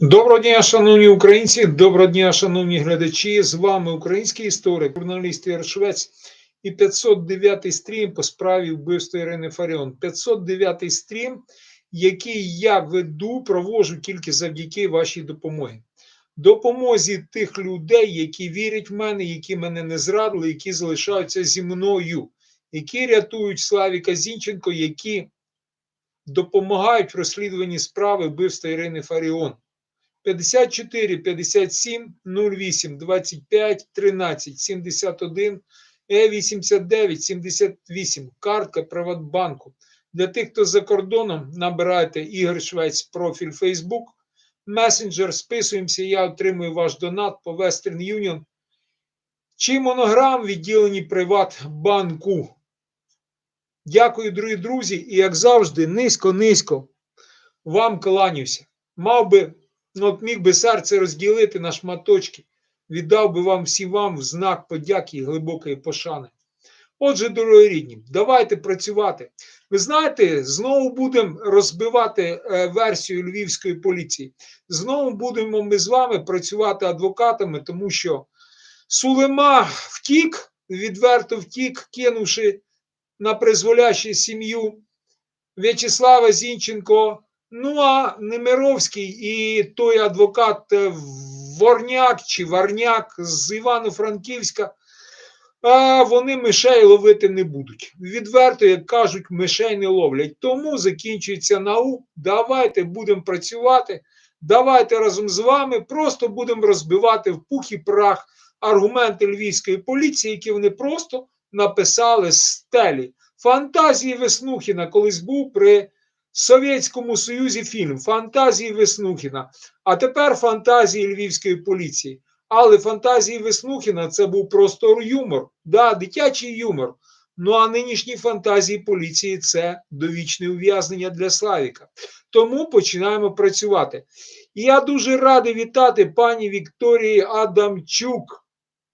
Доброго дня, шановні українці, доброго дня, шановні глядачі. З вами український історик, журналіст Ігор Швець і 509 стрім по справі вбивства Ірини Фаріон. 509 стрім, який я веду, провожу тільки завдяки вашій допомогі. Допомозі тих людей, які вірять в мене, які мене не зрадили, які залишаються зі мною, які рятують Славіка Зінченко, які допомагають в розслідуванні справи вбивства Ірини Фаріон. 54 57 08 25 13 71 е 89 78 картка Приватбанку. Для тих, хто за кордоном, набирайте Ігор Швець профіль Facebook, месенджер, списуємося, я отримую ваш донат по Western Union чи монограм відділені Приватбанку. Дякую, дорогі друзі, і як завжди, низько-низько вам кланюся. Мав би ну, от міг би серце розділити на шматочки, віддав би вам всім вам в знак подяки і глибокої пошани. Отже, дорогі рідні, давайте працювати. Ви знаєте, знову будемо розбивати е, версію львівської поліції. Знову будемо ми з вами працювати адвокатами, тому що Сулема втік, відверто втік, кинувши на призволяще сім'ю В'ячеслава Зінченко. Ну, а Немировський і той адвокат е, Ворняк чи Варняк з Івано-Франківська, вони мишей ловити не будуть. Відверто, як кажуть, мишей не ловлять. Тому закінчується наук. Давайте будемо працювати. Давайте разом з вами просто будемо розбивати в пух і прах аргументи львівської поліції, які вони просто написали з стелі. Фантазії Веснухіна колись був при. Совєтському Союзі фільм Фантазії Веснухіна, а тепер фантазії львівської поліції. Але фантазії Веснухіна це був просто юмор, да, дитячий юмор. Ну а нинішні фантазії поліції це довічне ув'язнення для Славіка. Тому починаємо працювати. І я дуже радий вітати пані Вікторії Адамчук.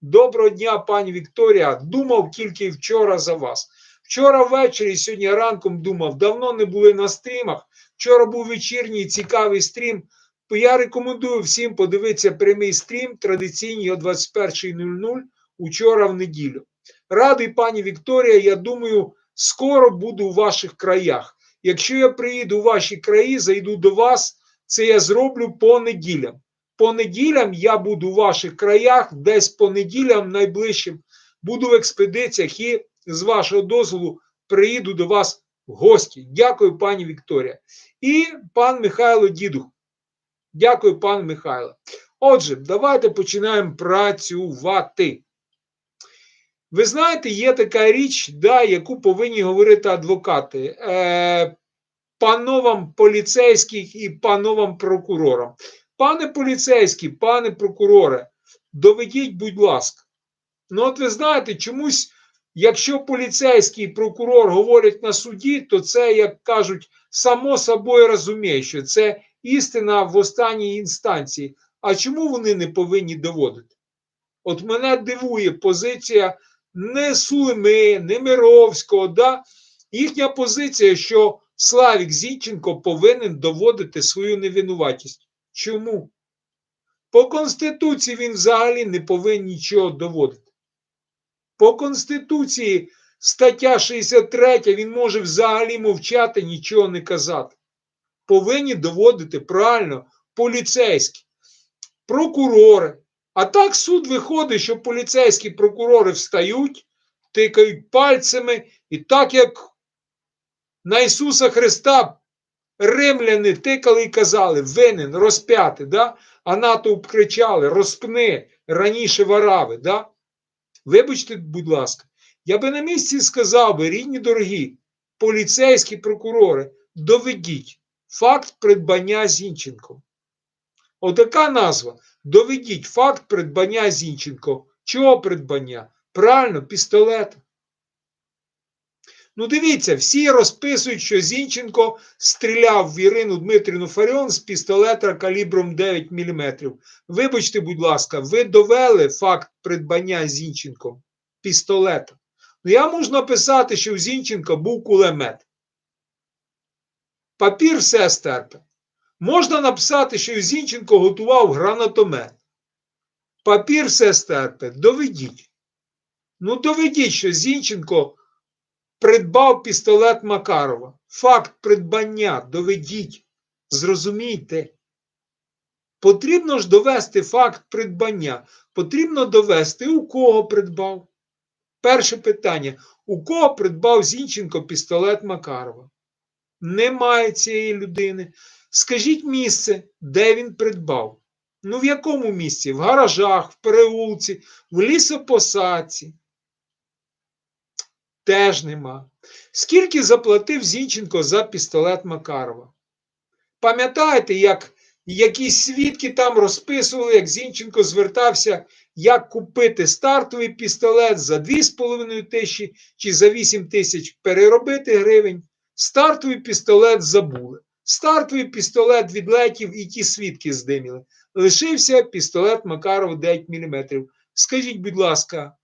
Доброго дня, пані Вікторія. Думав тільки вчора за вас. Вчора ввечері, сьогодні ранком думав, давно не були на стрімах. Вчора був вечірній цікавий стрім. Я рекомендую всім подивитися прямий стрім традиційний о 21.00 учора в неділю. Радий, пані Вікторія, я думаю, скоро буду у ваших краях. Якщо я приїду у ваші краї, зайду до вас, це я зроблю по неділям. По неділям я буду у ваших краях, десь по неділям найближчим буду в експедиціях і з вашого дозволу приїду до вас в гості. Дякую, пані Вікторія. І пан Михайло Дідух. Дякую, пан Михайло. Отже, давайте починаємо працювати. Ви знаєте, є така річ, да, яку повинні говорити адвокати. Е, Пановам поліцейських і пановам прокурорам. Пане поліцейський, пане прокуроре, доведіть, будь ласка. Ну, от ви знаєте, чомусь Якщо поліцейський прокурор говорять на суді, то це, як кажуть, само собою розуміє, що це істина в останній інстанції. А чому вони не повинні доводити? От мене дивує позиція не Сулими, не Мировського. Да? Їхня позиція, що Славік Зінченко повинен доводити свою невинуватість. Чому? По Конституції він взагалі не повинен нічого доводити. По Конституції стаття 63 він може взагалі мовчати, нічого не казати. Повинні доводити правильно поліцейські, прокурори. А так суд виходить, що поліцейські прокурори встають, тикають пальцями, і так як на Ісуса Христа римляни тикали і казали, винен, розп'яти, да? а натовп кричали, розпни раніше варави. Да? Вибачте, будь ласка, я би на місці сказав би, рідні дорогі, поліцейські прокурори, доведіть факт придбання Зінченко. Отака назва. Доведіть факт придбання Зінченко. Чого придбання? Правильно, пістолета. Ну, дивіться, всі розписують, що Зінченко стріляв в Ірину Дмитрівну Фаріон з пістолета калібром 9 мм. Вибачте, будь ласка, ви довели факт придбання Зінченком пістолета. Ну, я можу написати, що у Зінченка був кулемет. Папір все стерпе. Можна написати, що Зінченко готував гранатомет. Папір все стерпе. Доведіть. Ну, доведіть, що Зінченко придбав пістолет Макарова. Факт придбання. Доведіть. Зрозумійте. Потрібно ж довести факт придбання. Потрібно довести, у кого придбав. Перше питання: у кого придбав Зінченко пістолет Макарова? Немає цієї людини. Скажіть місце, де він придбав? Ну, в якому місці? В гаражах, в переулці, в лісопосадці. Теж нема. Скільки заплатив Зінченко за пістолет Макарова? Пам'ятаєте, як якісь свідки там розписували, як Зінченко звертався, як купити стартовий пістолет за 2,5 тисячі чи за 8 тисяч переробити гривень. Стартовий пістолет забули. Стартовий пістолет відлетів і ті свідки здиміли. Лишився пістолет Макаров 9 мм. Скажіть, будь ласка,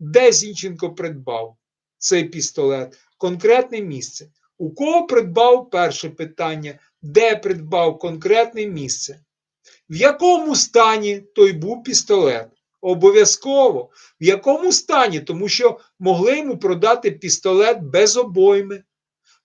де Зінченко придбав цей пістолет? Конкретне місце. У кого придбав перше питання? Де придбав конкретне місце? В якому стані той був пістолет? Обов'язково. В якому стані? Тому що могли йому продати пістолет без обойми.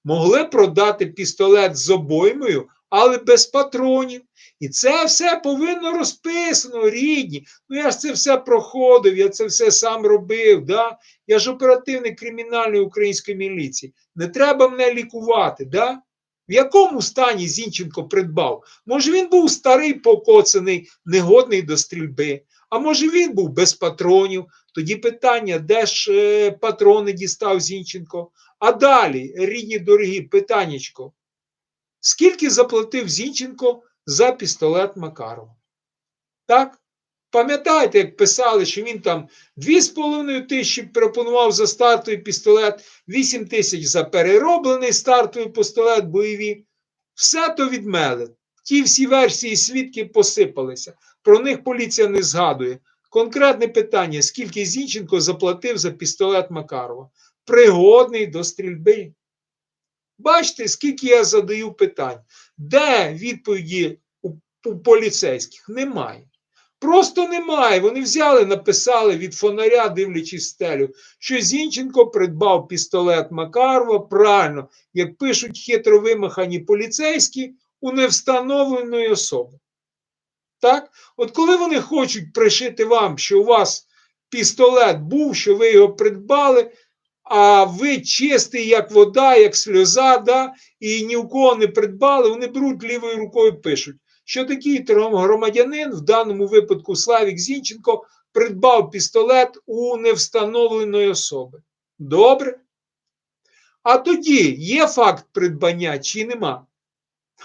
Могли продати пістолет з обоймою, але без патронів. І це все повинно розписано, рідні. Ну я ж це все проходив, я це все сам робив. Да? Я ж оперативник кримінальної української міліції. Не треба мене лікувати. Да? В якому стані Зінченко придбав? Може, він був старий, покоцаний, негодний до стрільби. А може він був без патронів? Тоді питання, де ж е, патрони дістав Зінченко? А далі, рідні дорогі, питаннячко. Скільки заплатив Зінченко за пістолет Макарова? Так? Пам'ятаєте, як писали, що він там 2,5 тисячі пропонував за стартовий пістолет, 8 тисяч за перероблений стартовий пістолет бойові. Все то відмели. Ті всі версії свідки посипалися. Про них поліція не згадує. Конкретне питання: скільки Зінченко заплатив за пістолет Макарова? Пригодний до стрільби. Бачите, скільки я задаю питань. Де відповіді у, поліцейських? Немає. Просто немає. Вони взяли, написали від фонаря, дивлячись стелю, що Зінченко придбав пістолет Макарова правильно, як пишуть хитро вимахані поліцейські у невстановленої особи. Так? От коли вони хочуть пришити вам, що у вас пістолет був, що ви його придбали, а ви чистий, як вода, як сльоза, да, і ні у кого не придбали, вони беруть лівою рукою пишуть, що такий громадянин, в даному випадку Славік Зінченко, придбав пістолет у невстановленої особи. Добре? А тоді є факт придбання чи нема?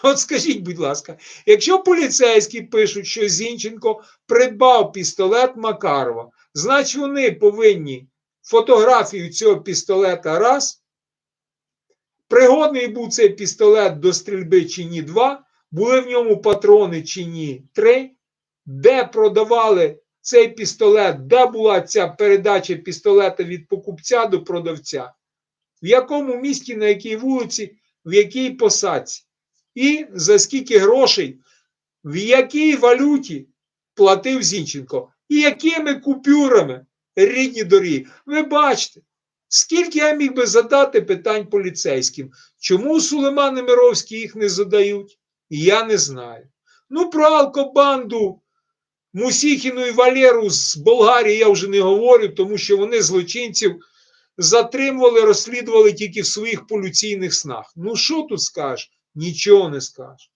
От скажіть, будь ласка, якщо поліцейські пишуть, що Зінченко придбав пістолет Макарова, значить вони повинні фотографію цього пістолета раз. Пригодний був цей пістолет до стрільби чи ні два, були в ньому патрони чи ні три, де продавали цей пістолет, де була ця передача пістолета від покупця до продавця, в якому місті, на якій вулиці, в якій посадці, і за скільки грошей, в якій валюті платив Зінченко, і якими купюрами рідні дорогі. Ви бачите, скільки я міг би задати питань поліцейським, чому Сулейман і Мировський їх не задають, я не знаю. Ну, про алкобанду Мусіхіну і Валеру з Болгарії я вже не говорю, тому що вони злочинців затримували, розслідували тільки в своїх поліційних снах. Ну, що тут скажеш? Нічого не скажеш.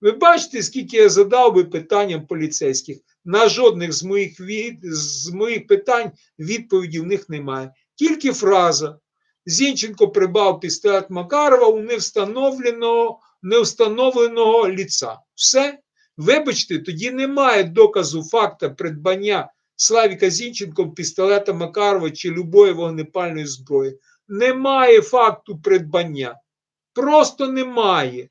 Ви бачите, скільки я задав би питанням поліцейських. На жодних з моїх від... з моїх питань відповіді в них немає. Тільки фраза. Зінченко прибав пістолет Макарова у невстановленого, невстановленого ліца. Все. Вибачте, тоді немає доказу факта придбання Славіка Зінченко пістолета Макарова чи любої вогнепальної зброї. Немає факту придбання. Просто немає.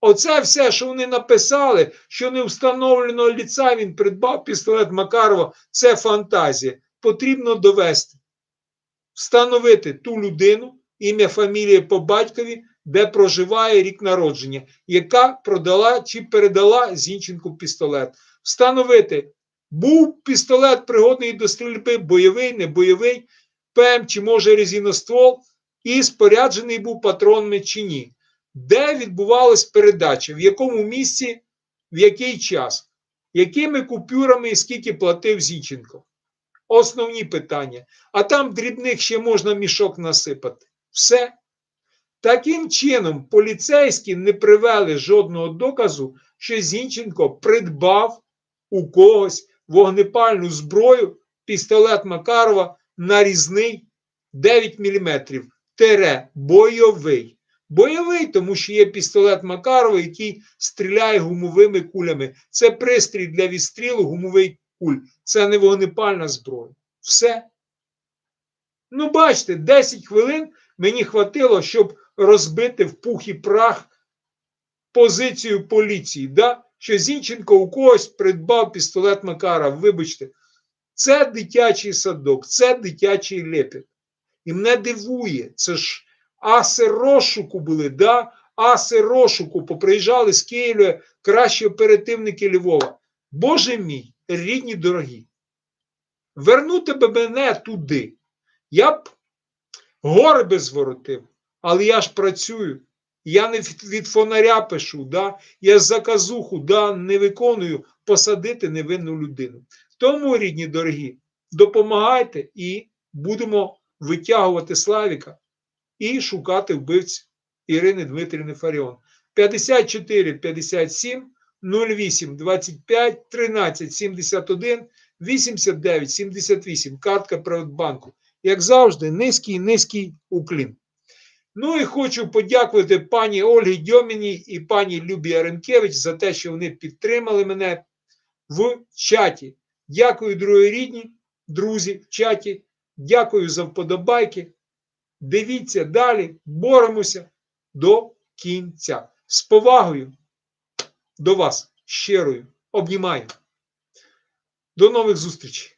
Оце все, що вони написали, що не встановленого ліца він придбав пістолет Макарова, це фантазія. Потрібно довести, встановити ту людину, ім'я, фамілія по батькові, де проживає рік народження, яка продала чи передала Зінченку пістолет. Встановити, був пістолет пригодний до стрільби, бойовий, не бойовий, ПМ чи може резиноствол, і споряджений був патронами чи ні. Де відбувалась передача, в якому місці, в який час, якими купюрами і скільки платив Зінченко. Основні питання. А там дрібних ще можна мішок насипати. Все. Таким чином, поліцейські не привели жодного доказу, що Зінченко придбав у когось вогнепальну зброю, пістолет Макарова нарізний 9 мм, тере бойовий. Бойовий, тому що є пістолет Макарова, який стріляє гумовими кулями. Це пристрій для відстрілу гумовий куль. Це не вогнепальна зброя. Все. Ну, бачите, 10 хвилин мені хватило, щоб розбити в пух і прах позицію поліції. Да? Що Зінченко у когось придбав пістолет Макара. Вибачте, це дитячий садок, це дитячий лепіт. І мене дивує, це ж аси розшуку були, да? аси розшуку поприїжджали з Києва кращі оперативники Львова. Боже мій, рідні дорогі, вернути би мене туди. Я б гори би зворотив, але я ж працюю. Я не від фонаря пишу, да? я заказуху да, не виконую посадити невинну людину. Тому, рідні дорогі, допомагайте і будемо витягувати Славіка і шукати вбивць Ірини Дмитрівни Фаріон. 54 57 08 25 13 71 89 78. Картка Приватбанку. Як завжди, низький низький уклін. Ну і хочу подякувати пані Ольгі Дьоміні і пані Любі Аренкевич за те, що вони підтримали мене в чаті. Дякую, другі рідні, друзі в чаті. Дякую за вподобайки. Дивіться далі, боремося до кінця. З повагою до вас щирою. Обнімаю. До нових зустрічей!